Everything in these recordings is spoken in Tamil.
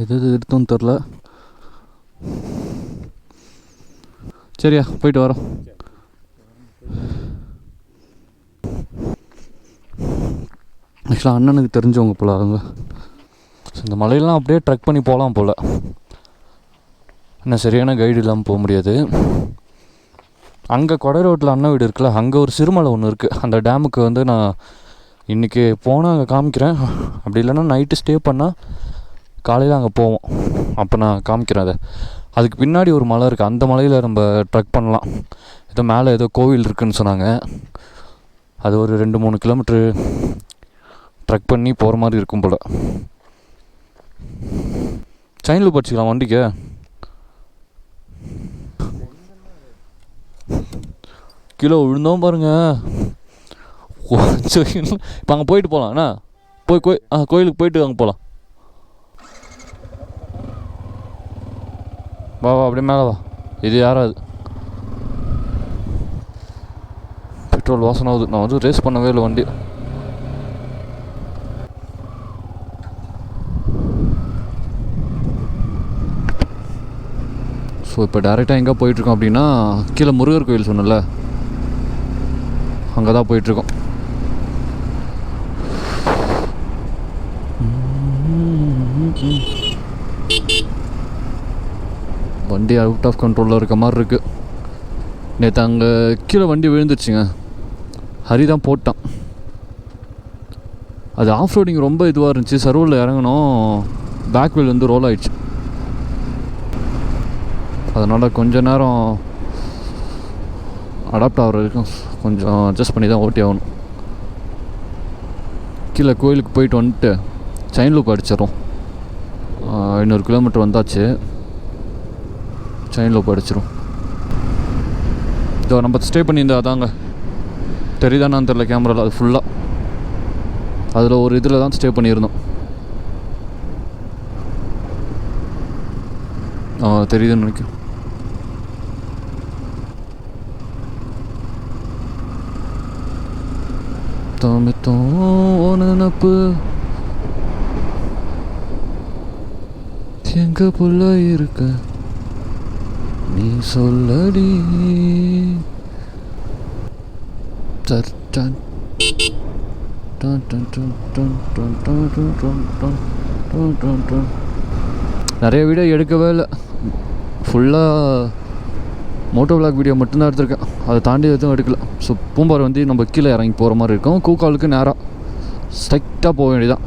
எது எது எடுத்தோன்னு தெரில. சரியா போயிட்டு வரோம். ஆக்சுவலாக அண்ணனுக்கு தெரிஞ்சவங்க போல அவங்க. ஸோ இந்த மலையெல்லாம் அப்படியே ட்ரெக் பண்ணி போகலாம் போல். என்ன சரியான கைடு இல்லாமல் போக முடியாது. அங்கே கொடை ரோட்டில் அண்ணன் வீடு இருக்குல்ல அங்கே ஒரு சிறுமலை ஒன்று இருக்குது அந்த டேமுக்கு வந்து நான் இன்றைக்கி போனால் அங்கே காமிக்கிறேன். அப்படி இல்லைன்னா நைட்டு ஸ்டே பண்ணால் காலையில் அங்கே போவோம். அப்போ நான் காமிக்கிறேன் அதை. அதுக்கு பின்னாடி ஒரு மலை இருக்குது அந்த மலையில் நம்ம ட்ரக் பண்ணலாம். ஏதோ மேலே ஏதோ கோவில் இருக்குதுன்னு சொன்னாங்க. அது ஒரு ரெண்டு மூணு கிலோமீட்ரு ட்ரக் பண்ணி போகிற மாதிரி இருக்கும் போல். செயினில் படிச்சுக்கலாம் வண்டிக்கு. கிலோ விழுந்தோம் பாருங்க. இப்போ அங்கே போயிட்டு போகலாம் என்ன? போய் கோய் ஆ கோயிலுக்கு போயிட்டு அங்கே போகலாம் வா வா அப்படியே மேலே வா. இது யாராவது பெட்ரோல் வாசனை ஆகுது. நான் வந்து ரேஸ் பண்ணவே இல்லை வண்டி ஸோ இப்போ டேரெக்டாக எங்கே போயிட்டுருக்கோம் அப்படின்னா கீழே முருகர் கோயில் சொன்னல அங்கே தான் போயிட்டுருக்கோம். வண்டி அவுட் ஆஃப் கண்ட்ரோலில் இருக்க மாதிரி இருக்குது நேற்று அங்கே கீழே வண்டி விழுந்துருச்சுங்க. ஹரி தான் போட்டான். அது ஆஃப் ரோடிங் ரொம்ப இதுவாக இருந்துச்சு. சர்வரில் இறங்கணும் பேக் வீல் வந்து ரோல் ஆயிடுச்சு. அதனால் கொஞ்ச நேரம் அடாப்ட் ஆகிற வரைக்கும் கொஞ்சம் அட்ஜஸ்ட் பண்ணி தான் ஓட்டி ஆகணும். கீழே கோயிலுக்கு போயிட்டு வந்துட்டு செயின் லூப் அடிச்சிடும் ஐநூறு கிலோமீட்டர் வந்தாச்சு. சைனில் படிச்சிரும் இதோ நம்ம ஸ்டே பண்ணியிருந்தா அதாங்க. தெரியுதானான்னு தெரில கேமராவில் அது ஃபுல்லாக அதில் ஒரு இதில் தான் ஸ்டே பண்ணியிருந்தோம். ஆ தெரியுதுன்னு நினைக்கிறேன். தோமித்தோம் நினப்பு எங்க புள்ள இருக்க? நீ சொல்லடி நிறைய வீடியோ எடுக்கவே இல்லை ஃபுல்லாக மோட்டோ விளாக் வீடியோ மட்டும்தான் எடுத்திருக்கேன் அதை தாண்டி எதுவும் எடுக்கல ஸோ பூம்பார் வந்து நம்ம கீழே இறங்கி போகிற மாதிரி இருக்கும் கூக்காலுக்கு நேராக ஸ்ட்ரைட்டாக போக வேண்டியதான்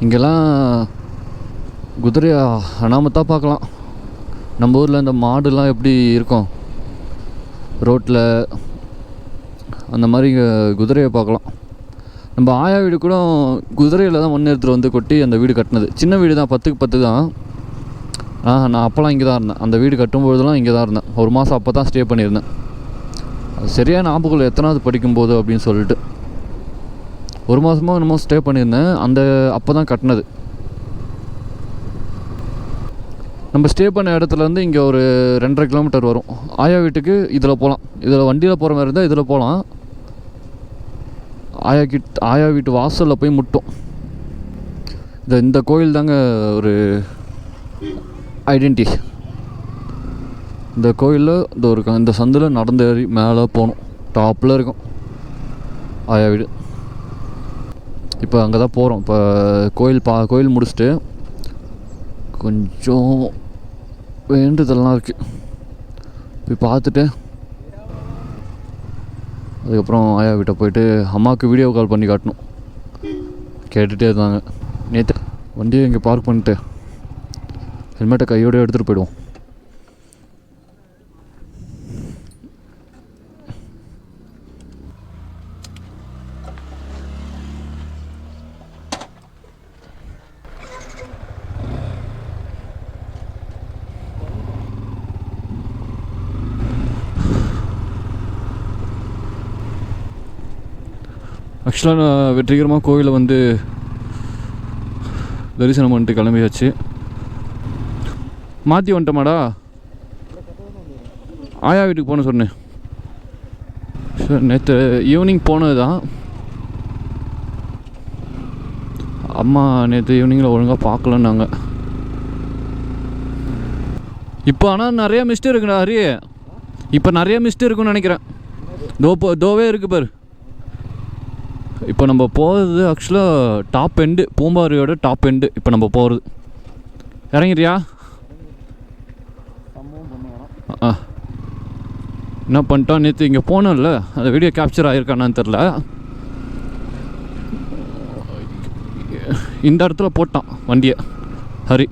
இங்கெல்லாம் குதிரையா தான் பார்க்கலாம். நம்ம ஊரில் இந்த மாடுலாம் எப்படி இருக்கும்? ரோட்டில் அந்த மாதிரி இங்கே குதிரையை பார்க்கலாம். நம்ம ஆயா வீடு கூட குதிரையில் தான் மண் எடுத்துகிட்டு வந்து கொட்டி அந்த வீடு கட்டினது. சின்ன வீடு தான் பத்துக்கு பத்து தான். ஆ நான் அப்போல்லாம் இங்கே தான் இருந்தேன். அந்த வீடு கட்டும்பொழுதெல்லாம் இங்கே தான் இருந்தேன். ஒரு மாதம் அப்போ தான் ஸ்டே பண்ணியிருந்தேன். அது சரியாக ஞாபகம் இல்லை. எத்தனாவது படிக்கும்போது அப்படின்னு சொல்லிட்டு. ஒரு மாதமாக என்னமோ ஸ்டே பண்ணியிருந்தேன். அந்த அப்போ தான் கட்டினது. நம்ம ஸ்டே பண்ண இடத்துலேருந்து இங்கே ஒரு ரெண்டரை கிலோமீட்டர் வரும். ஆயா வீட்டுக்கு இதில் போகலாம் இதில் வண்டியில் போகிற மாதிரி இருந்தால் இதில் போகலாம் ஆயா கிட் ஆயா வீட்டு வாசலில் போய் முட்டும். இந்த இந்த கோயில் தாங்க ஒரு ஐடென்டி இந்த கோயிலில் இந்த ஒரு க- இந்த சந்தில் நடந்து ஏறி மேலே போகணும் டாப்பில் இருக்கும். ஆயா வீடு. இப்போ அங்கே தான் போகிறோம் இப்போ கோயில் பா கோயில் முடிச்சுட்டு கொஞ்சம் வேண்டுதல்லாம் இருக்குது போய் பார்த்துட்டு அதுக்கப்புறம் ஆயா வீட்டை போயிட்டு அம்மாவுக்கு வீடியோ கால் பண்ணி காட்டணும். கேட்டுகிட்டே இருந்தாங்க. நேற்று வண்டியை இங்கே பார்க் பண்ணிட்டு ஹெல்மெட்டை கையோட எடுத்துகிட்டு போயிடுவோம். ஆக்சுவலாக நான் வெற்றிகரமாக கோவிலை வந்து தரிசனம் பண்ணிட்டு கிளம்பியாச்சு. மாற்றி வந்துட்டோமாடா? ஆயா வீட்டுக்கு போன சொன்னேன். சார் நேற்று ஈவினிங் போனது தான் அம்மா நேற்று ஈவினிங்கில் ஒழுங்காக பார்க்கலன்னாங்க. இப்போ ஆனால் நிறையா மிஸ்ட் இருக்குண்ணா ஹரி. இப்போ நிறைய மிஸ்ட் இருக்குன்னு நினைக்கிறேன். தோ போ தோவே இருக்கு பாரு. இப்போ நம்ம போகிறது ஆக்சுவலாக டாப் எண்டு பூம்பாரியோட டாப் எண்டு இப்போ நம்ம போகிறது இறங்கிறியா ஆ. என்ன பண்ணிட்டான் நேற்று இங்கே போனோம்ல அந்த வீடியோ கேப்சர் ஆகிருக்கானான்னு தெரில இந்த இடத்துல போட்டான் வண்டியை. ஹரி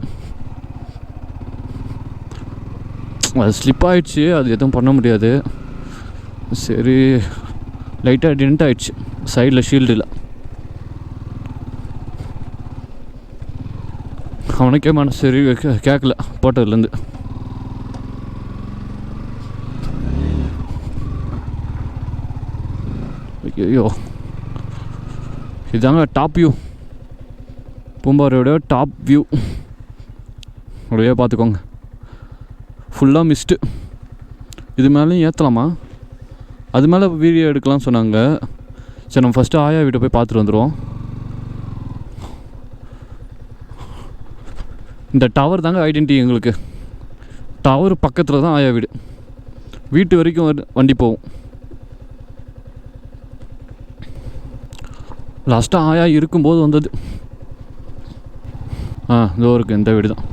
அது ஸ்லிப் ஆகிடுச்சு அது எதுவும் பண்ண முடியாது. சரி லைட்டாக டென்ட் ஆகிடுச்சு சைடில் ஷீல்டு இல்லை. அவனுக்கே மனசு சரி கே- கேட்கல போட்டதுலேருந்து. ஐயோ இதாங்க டாப் வியூ பூம்பாறையோட டாப் வியூ அப்படியே பார்த்துக்கோங்க. ஃபுல்லாக மிஸ்ட்டு இது மேலேயும் ஏற்றலாமா அது மேலே வீடியோ எடுக்கலாம்னு சொன்னாங்க. சரி நம்ம ஃபஸ்ட்டு ஆயா வீட்டை போய் பார்த்துட்டு வந்துடுவோம் இந்த டவர் தாங்க ஐடென்டி எங்களுக்கு. டவர் பக்கத்தில் தான் ஆயா வீடு. வீட்டு வரைக்கும் வண்டி போகும். லாஸ்ட்டாக ஆயா இருக்கும்போது வந்தது. ஆ இதோ இருக்குது இந்த வீடு தான்.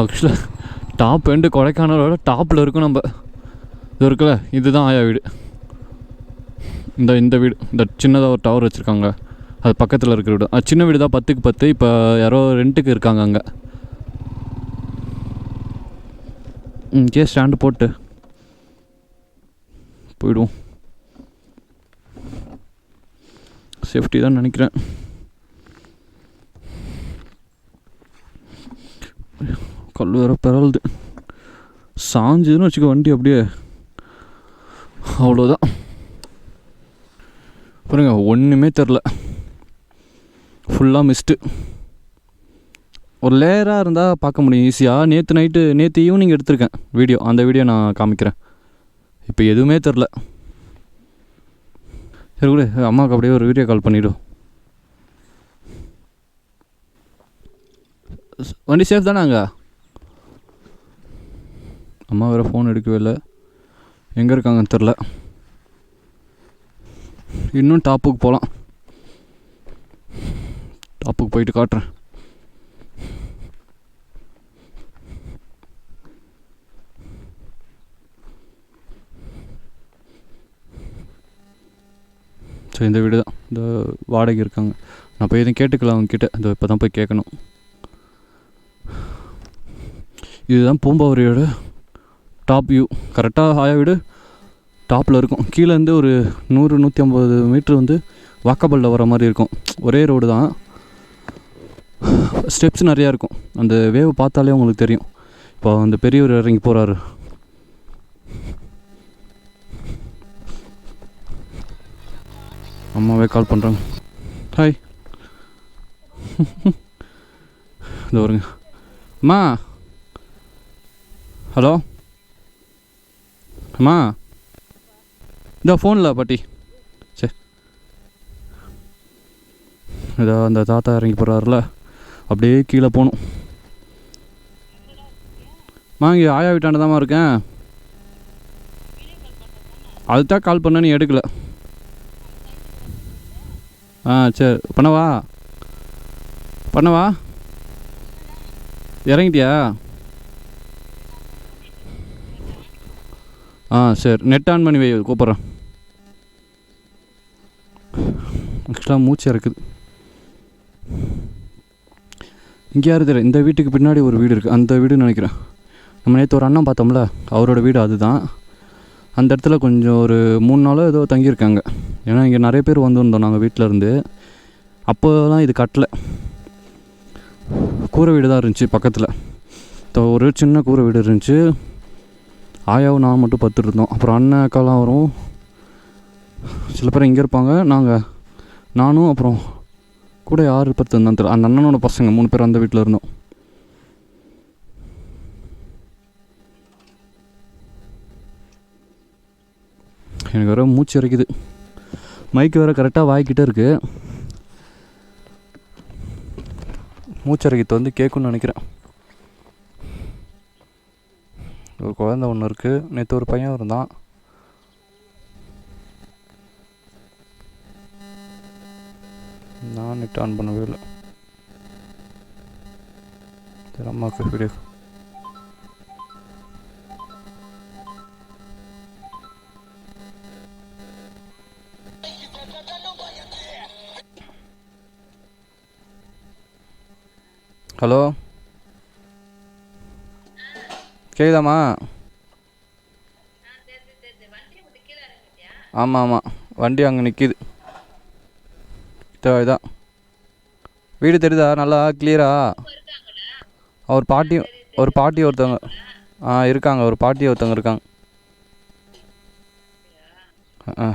ஆக்சுவலாக டாப் எண்டு கொடைக்கானலோட டாப்பில் இருக்கும் நம்ம. இது இருக்குல்ல இதுதான் ஆயா வீடு. இந்த இந்த வீடு இந்த சின்னதாக ஒரு டவர் வச்சுருக்காங்க. அது பக்கத்தில் இருக்கிற வீடு. அது சின்ன வீடு தான் பத்துக்கு பத்து. இப்போ யாரோ ரெண்ட்டுக்கு இருக்காங்க அங்கே. இங்கே ஸ்டாண்டு போட்டு. போயிடுவோம். சேஃப்டி தான் நினைக்கிறேன். கல் வேற பிறல்து. சாஞ்சுதுன்னு வச்சுக்கோ வண்டி அப்படியே. அவ்வளோதான் பாருங்க ஒன்றுமே தெரில ஃபுல்லாக மிஸ்ட்டு ஒரு லேயராக இருந்தால் பார்க்க முடியும் ஈஸியாக நேற்று நைட்டு நேற்று ஈவினிங் எடுத்திருக்கேன் வீடியோ அந்த வீடியோ நான் காமிக்கிறேன். இப்போ எதுவுமே தெரில சரி கூட அம்மாவுக்கு அப்படியே ஒரு வீடியோ கால் பண்ணிவிடும் வண்டி சேஃப் தானே அங்கே? அம்மா வேறு ஃபோன் எடுக்கவே இல்லை. எங்கே இருக்காங்கன்னு தெரில. இன்னும் டாப்புக்கு போகலாம் டாப்புக்கு போயிட்டு காட்டுறேன். சரி இந்த வீடு தான். இந்த வாடகை இருக்காங்க. நான் போய் எதுவும் கேட்டுக்கலாம் அவங்க கிட்ட இந்த இப்போ தான் போய் கேட்கணும். இதுதான் பூம்பாவரியோட டாப் வியூ கரெக்டாக ஆயா வீடு. டாப்பில் இருக்கும். கீழேருந்து ஒரு நூறு நூற்றி ஐம்பது மீட்ரு வந்து வாக்கபலில் வர மாதிரி இருக்கும். ஒரே ரோடு தான். ஸ்டெப்ஸ் நிறையா இருக்கும். அந்த வேவ் பார்த்தாலே உங்களுக்கு தெரியும். இப்போ அந்த பெரியவர் இறங்கி போகிறாரு அம்மாவே கால் பண்ணுறாங்க ஹாய் இந்த வருங்க அம்மா. ஹலோ அம்மா இந்த ஃபோனில் பாட்டி. சே இதோ அந்த தாத்தா இறங்கி போகிறாருல அப்படியே கீழே போகணும். மா இங்கே ஆயா வீட்டாண்ட தாம்மா இருக்கேன். அதுதான் கால் பண்ண நீ எடுக்கல. ஆ சரி. பண்ணவா? பண்ணவா? இறங்கிட்டியா? ஆ சரி. நெட் ஆன் பண்ணி வை கூப்பிட்றேன் ஆக்சுவலாக மூச்சு இறக்குது. இங்கே யாரு தெரியல இந்த வீட்டுக்கு பின்னாடி ஒரு வீடு இருக்குது அந்த வீடுன்னு நினைக்கிறேன். நம்ம நேற்று ஒரு அண்ணன் பார்த்தோம்ல? அவரோட வீடு அதுதான். அந்த இடத்துல கொஞ்சம் ஒரு மூணு நாளோ ஏதோ தங்கியிருக்காங்க. ஏன்னா இங்கே நிறைய பேர் வந்துருந்தோம் நாங்கள் வீட்டில் இருந்து அப்போலாம் இது கட்டலை. கூரை வீடு தான் இருந்துச்சு பக்கத்தில். ஒரு சின்ன கூரை வீடு இருந்துச்சு. ஆயாவும் நான் மட்டும் பத்துட்டு இருந்தோம் அப்புறம் அண்ணன் அக்காலாம் வரும். சில பேர் இங்கே இருப்பாங்க. நாங்கள் நானும் அப்புறம் கூட யார் பத்து இருந்தான்னு தெரியல. அந்த அண்ணனோட பசங்க மூணு பேர் அந்த வீட்டில் இருந்தோம். எனக்கு வேறு மூச்சு இறைக்குது. மைக்கு வேறு கரெக்டாக வாய்க்கிட்டே இருக்குது மூச்சரைக்கத்தை வந்து கேட்கும்னு நினைக்கிறேன். ஒரு குழந்த ஒன்று இருக்குது நேற்று ஒரு பையன் இருந்தான். நான் நெட் ஆன் பண்ணவே இல்லை. சரி அம்மாவுக்கு வீடியோ ஹலோ? கேக்குதாம்மா? ஆமாம் ஆமாம் வண்டி அங்கே நிற்கிது இதான் வீடு தெரியுதா? நல்லா கிளியரா ஒரு பாட்டி ஒரு பாட்டி ஒருத்தவங்க. ஆ இருக்காங்க. ஒரு பாட்டி ஒருத்தவங்க இருக்காங்க. ஆ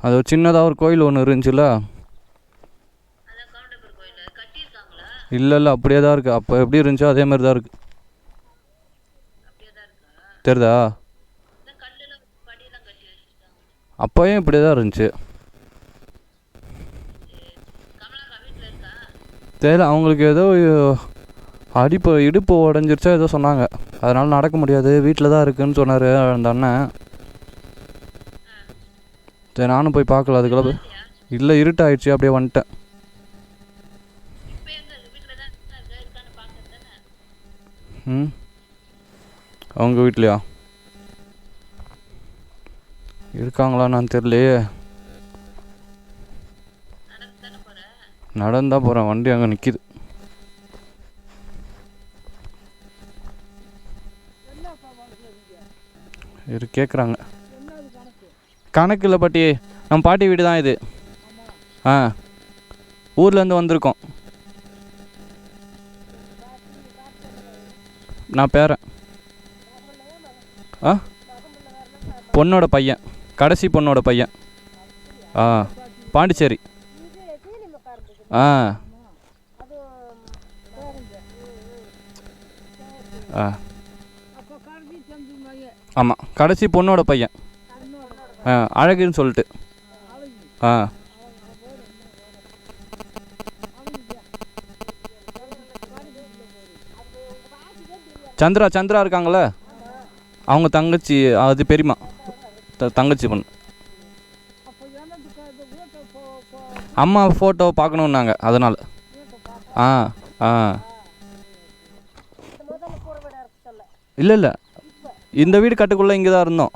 அது ஒரு சின்னதாக ஒரு கோயில் ஒன்று இருந்துச்சுல்ல? இல்லை இல்லை அப்படியே தான் இருக்குது அப்போ எப்படி இருந்துச்சோ அதே மாதிரி தான் இருக்குது தெரியுதா அப்போயும் இப்படியே தான் இருந்துச்சு. தெரியல அவங்களுக்கு ஏதோ அடிப்பு இடுப்பு உடஞ்சிருச்சா ஏதோ சொன்னாங்க. அதனால் நடக்க முடியாது வீட்டில் தான் இருக்குன்னு சொன்னார் அந்த அண்ணன். சரி நானும் போய் பார்க்கல அதுக்குள்ள இல்லை இருட்டாயிடுச்சு அப்படியே வந்துட்டேன். ம்? அவங்க வீட்லையா? இருக்காங்களான்னு தெரியலையே. நடந்தா போகிறேன் வண்டி அங்கே நிற்கிது இரு கேட்குறாங்க கணக்கு இல்லை பாட்டி. நம்ம பாட்டி வீடு தான் இது. ஆ. ஊர்லேருந்து வந்திருக்கோம். நான் பேரன் ஆ? பொண்ணோட பையன். கடைசி பொண்ணோட பையன். ஆ. பாண்டிச்சேரி. ஆ. ஆ. ஆமாம் கடைசி பொண்ணோட பையன். ஆ அழகுன்னு சொல்லிட்டு. ஆ. சந்திரா சந்திரா இருக்காங்களே அவங்க தங்கச்சி அது பெரியம்மா. த தங்கச்சி பொண்ணு. அம்மா ஃபோட்டோ பார்க்கணுன்னாங்க அதனால். ஆ ஆ. இல்லை இல்லை. இந்த வீடு கட்டுக்குள்ளே இங்கே தான் இருந்தோம்.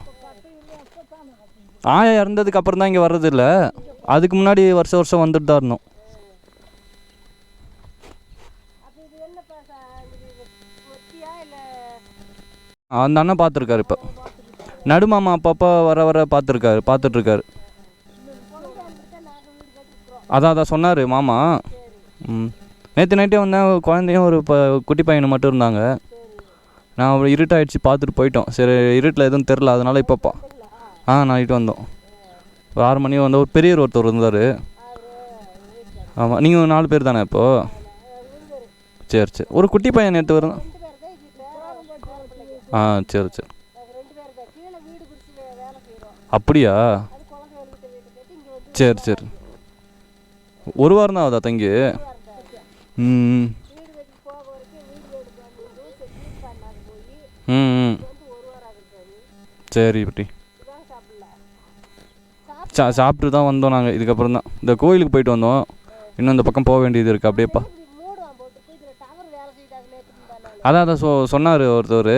ஆயா இறந்ததுக்கு அப்புறம் தான் இங்கே வர்றதில்ல. அதுக்கு முன்னாடி வருஷம் வருஷம் வந்துட்டு தான் இருந்தோம். அந்த அண்ணன் பார்த்துருக்காரு இப்போ. நடுமாமா அப்பப்போ வர வர பார்த்துருக்காரு பார்த்துட்ருக்காரு. அதான் அதான் சொன்னார் மாமா. ம். நேற்று நைட்டே வந்தேன் குழந்தையும் ஒரு இப்போ குட்டி பையனும் மட்டும் இருந்தாங்க. நான் அவ்வளோ இருட்டாயிடுச்சு பார்த்துட்டு போயிட்டோம். சரி இருட்டில் எதுவும் தெரில அதனால் இப்போப்பா ஆ நைட்டு வந்தோம். ஒரு ஆறு மணி வந்து ஒரு பெரியவர் ஒருத்தர் இருந்தார். ஆமாம் நீங்கள் நாலு பேர் தானே இப்போது சரி சரி. ஒரு குட்டி பையன் நேற்று வருதான் ஆ சரி சரி. அப்படியா? சரி சரி. ஒரு வாரம் தான் ஆகுதா தங்கி? ம் ம். ம் சரி இப்படி சா சாப்பிட்டு தான் வந்தோம் நாங்கள் இதுக்கப்புறம் தான் இந்த கோயிலுக்கு போயிட்டு வந்தோம். இன்னும் இந்த பக்கம் போக வேண்டியது இருக்குது அப்படியேப்பா. அதான் அதான் சொ சொன்னார் ஒருத்தர்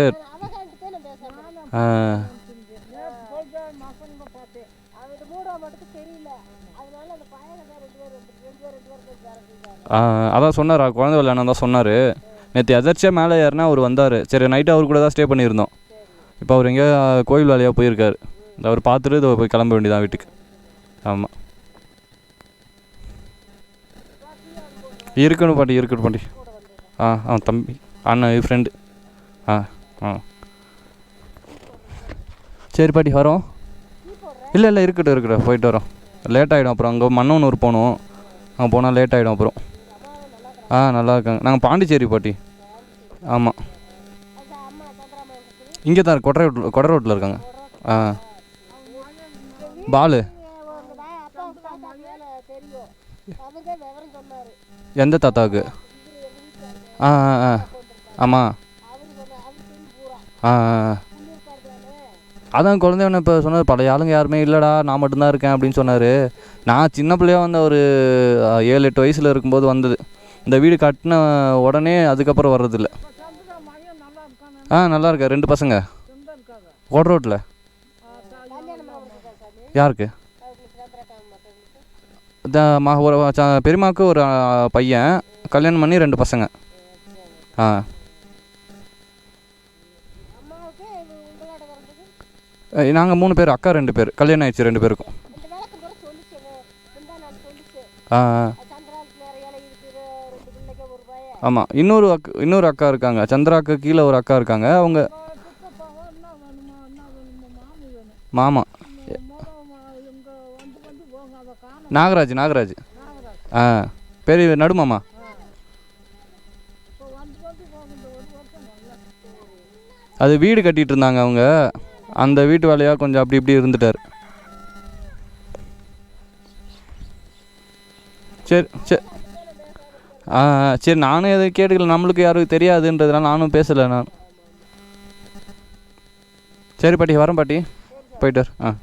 அதான் சொன்னார். குழந்தை விளையாண்டா தான் சொன்னார். நேற்று எதர்ச்சியாக மேலே ஏறினா அவர் வந்தார். சரி நைட்டு அவர் கூட தான் ஸ்டே பண்ணியிருந்தோம். இப்போ அவர் எங்கேயோ கோயில் வேலையாக போயிருக்காரு. இந்த அவர் பார்த்துட்டு போய் கிளம்ப வேண்டியதான் வீட்டுக்கு. ஆமாம் இருக்கணும் பாட்டி இருக்கணும் பாட்டி. ஆ ஆ தம்பி. அண்ணன் ஃப்ரெண்டு ஆ ஆ. சரி பாட்டி வரோம். இல்லை இல்லை இருக்கட்டும் இருக்கட்டும். போயிட்டு வரோம். லேட் ஆகிடும் அப்புறம். அங்கே மன்னனூர் போகணும் அங்கே போனால் லேட் ஆகிடும் அப்புறம். ஆ நல்லா இருக்காங்க. நாங்கள் பாண்டிச்சேரி பாட்டி. ஆமாம் இங்கே தான் கொடை ரோட்டில் கொடை ரோட்டில் இருக்காங்க. ஆ. பாலு. எந்த தாத்தாவுக்கு? ஆ ஆ ஆ. ஆமாம் ஆ ஆ அதான் குழந்தைவன இப்போ சொன்னார் பழைய ஆளுங்க யாருமே இல்லைடா நான் மட்டும்தான் இருக்கேன் அப்படின்னு சொன்னார். நான் சின்ன பிள்ளையா வந்த ஒரு ஏழு எட்டு வயசில் இருக்கும்போது வந்தது. இந்த வீடு கட்டின உடனே அதுக்கப்புறம் வர்றதில்ல. ஆ நல்லா இருக்கா ரெண்டு பசங்க. ஓட ரோட்டில் யாருக்கு? மா ஒரு பெரியமாவுக்கு பெரியம்மாவுக்கு ஒரு பையன். கல்யாணம் பண்ணி ரெண்டு பசங்க. ஆ அம்மாவுக்கு இது உங்களோட வந்தது நாங்கள் மூணு பேர் அக்கா ரெண்டு பேர் கல்யாணம் ஆயிடுச்சு ரெண்டு பேருக்கும். ஆமாம் இன்னொரு அக் இன்னொரு அக்கா இருக்காங்க. சந்திராக்கு கீழே ஒரு அக்கா இருக்காங்க. அவங்க மாமா. நாகராஜ் நாகராஜ். ஆ பெரிய நடுமாமா அது வீடு கட்டிட்டு இருந்தாங்க அவங்க. அந்த வீட்டு வேலையாக கொஞ்சம் அப்படி இப்படி இருந்துட்டார். சரி சரி. சரி நானும் எதை கேட்டுக்கல நம்மளுக்கு யாரும் தெரியாதுன்றதுனால நானும் பேசலை நான். சரி பாட்டி வரேன் பாட்டி. போயிட்டார் ஆ.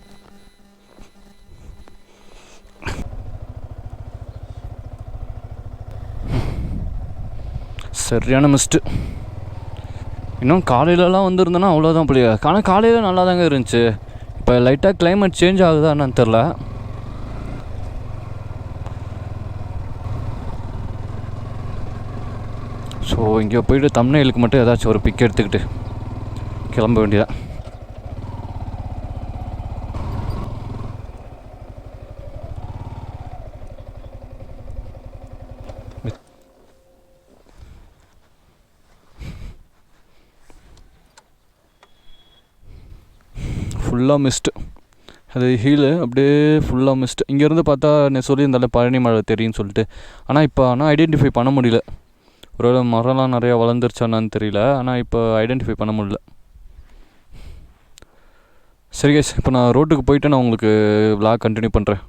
சரியான மிஸ்ட்டு. இன்னும் காலையிலலாம் வந்துருந்தேன்னா அவ்வளோதான் புள்ளிய. ஆனால் காலையில் நல்லா தாங்க இருந்துச்சு. இப்போ லைட்டாக கிளைமேட் சேஞ்ச் ஆகுதா என்னன்னு தெரில ஸோ இங்கே போயிட்டு தமிழ்நெயிலுக்கு மட்டும் ஏதாச்சும் ஒரு பிக் எடுத்துக்கிட்டு கிளம்ப வேண்டியதான் ஃபுல்லாக மிஸ்ட்டு அது ஹீலு அப்படியே ஃபுல்லாக மிஸ்ட்டு இங்கேருந்து பார்த்தா நான் சொல்லியிருந்தால பழனி மலை தெரியும்னு சொல்லிட்டு. ஆனால் இப்போ ஆனால் ஐடென்டிஃபை பண்ண முடியல. ஒருவேளை மரம்லாம் நிறையா வளர்ந்துருச்சானான்னு தெரியல. ஆனால் இப்போ ஐடென்டிஃபை பண்ண முடியல. சரி கேஸ் இப்போ நான் ரோட்டுக்கு போயிட்டு நான் உங்களுக்கு விளாக் கண்டினியூ பண்ணுறேன்